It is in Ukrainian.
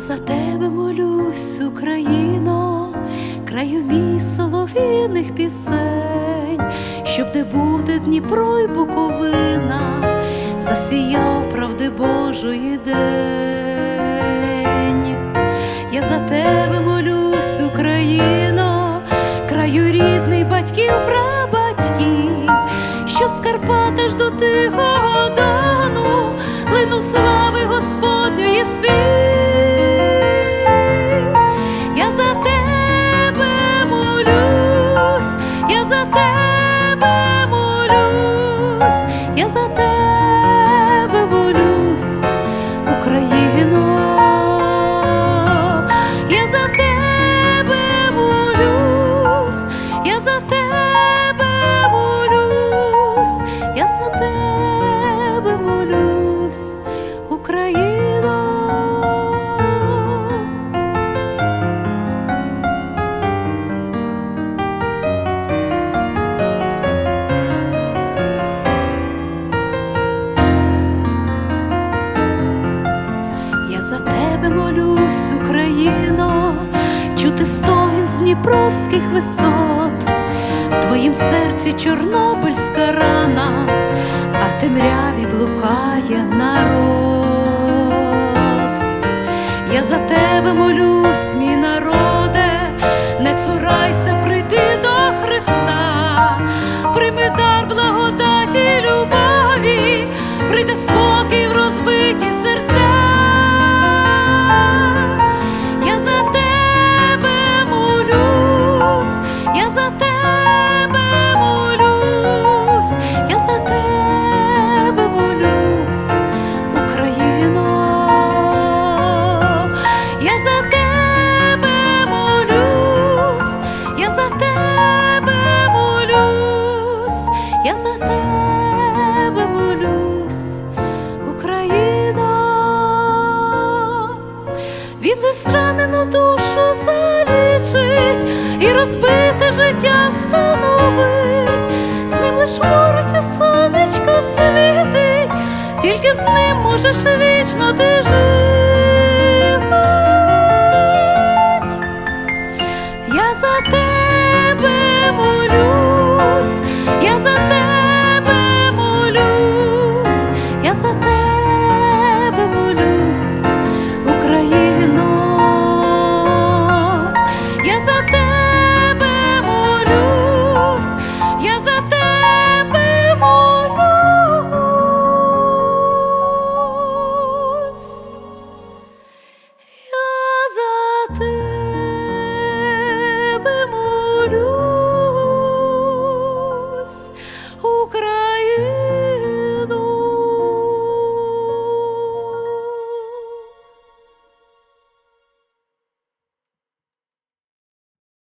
За тебе молюсь, Україно, краю мій солов'їних пісень, щоб де буде Дніпро й Буковина, засіяв правди Божої день. Я за тебе молюсь, Україно, краю рідний батьків, прабатьків, щоб з Карпат аж до тихого дону лину слави Господньої спів. За тебе молюсь, Україно, чути стогін з дніпровських висот, в твоїм серці чорнобильська рана, а в темряві блукає народ. Я за тебе молюсь, мій народе, не цурайся прийти до Христа, прийми дар благодаті любові, прийде спокій в розбиті серця. Я за тебе молюсь, Україно. Він десь ранену душу залічить і розбите життя встановить. З ним лиш бореться сонечко світить, тільки з ним можеш вічно ти жити.